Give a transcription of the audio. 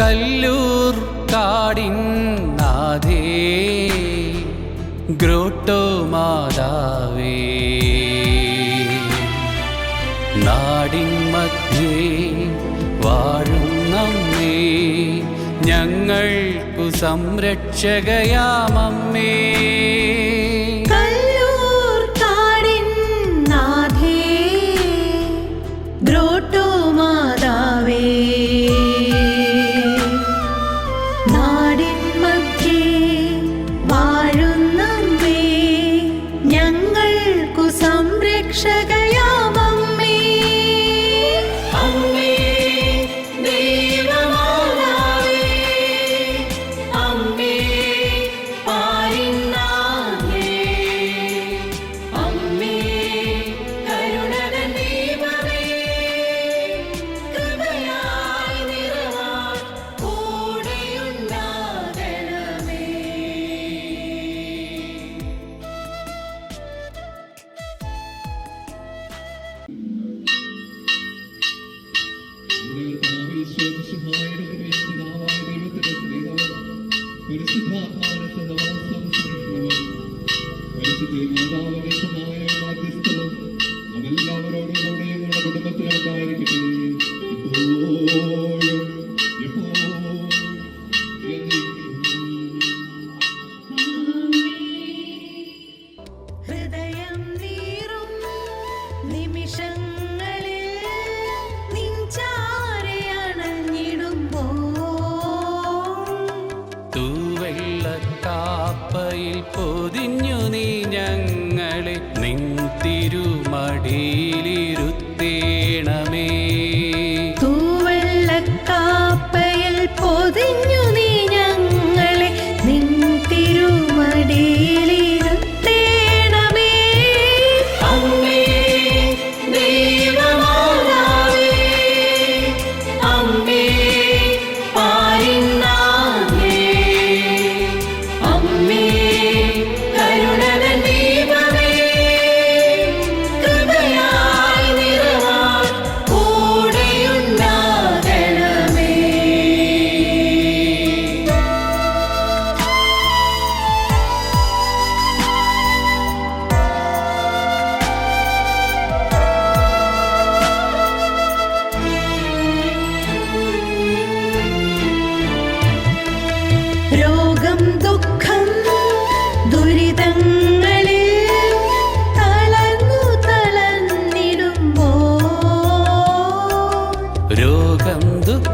Kallur കാടിൻ നാദേ grotto മാതാവേ. നാടിൻ മധ്യേ വാഴും നമ്മേ ഞങ്ങൾക്കു സംരക്ഷകയാമമ്മേ. അതെല്ലാവരോടും കൂടെ എപ്പോഴും എന്നേക്കും. ഹൃദയം നീറും നിമിഷങ്ങളിൽ തൂവെള്ളക്കാപ്പയിൽ പൊതിഞ്ഞു നീ ഞങ്ങളെ